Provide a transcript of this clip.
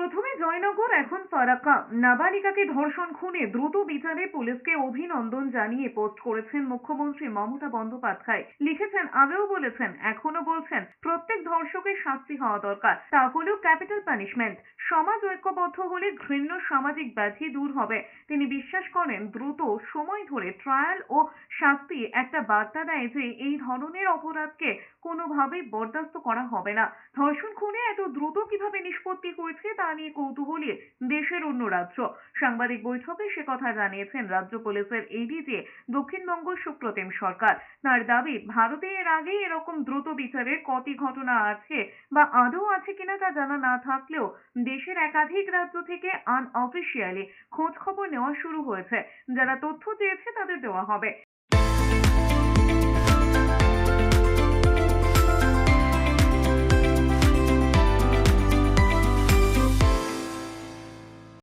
প্রথমে জয়নগর, এখন ফারাক্কা। নাবালিকাকে ধর্ষণ খুনে দ্রুত বিচারে পুলিশকে অভিনন্দন জানিয়ে পোস্ট করেছেন মুখ্যমন্ত্রী মমতা বন্দ্যোপাধ্যায়। লিখেছেন, আগেও বলেছেন এখনও বলছেন, প্রত্যেক ধর্ষকের শাস্তি হওয়া দরকার। তা হলেও ক্যাপিটাল পানিশমেন্ট। সমাজ ঐক্যবদ্ধ হলে ঘৃণ্য সামাজিক ব্যাধি দূর হবে। তিনি বিশ্বাস করেন, দ্রুত সময় ধরে ট্রায়াল ও শাস্তি একটা বার্তা দেয় যে, এই ধরনের অপরাধকে কোনোভাবেই বরদাস্ত করা হবে না। ধর্ষণ খুনে এত দ্রুত কীভাবে নিষ্পত্তি হয়েছে তা নিয়ে কৌতূহলী দেশের অন্য রাজ্য। সাংবাদিক বৈঠকে সে কথা জানিয়েছেন রাজ্য পুলিশের এডিজি দক্ষিণবঙ্গ সুপ্রতিম সরকার। তার দাবি, ভারতে এর আগে এরকম দ্রুত বিচারের কটি ঘটনা আছে বা আদৌ আছে কিনা তা জানা না থাকলেও দেশের একাধিক রাজ্য থেকে আনঅফিসিয়ালি খোঁজ খবর নেওয়া শুরু হয়েছে। যারা তথ্য চেয়েছে তাদের দেওয়া হবে।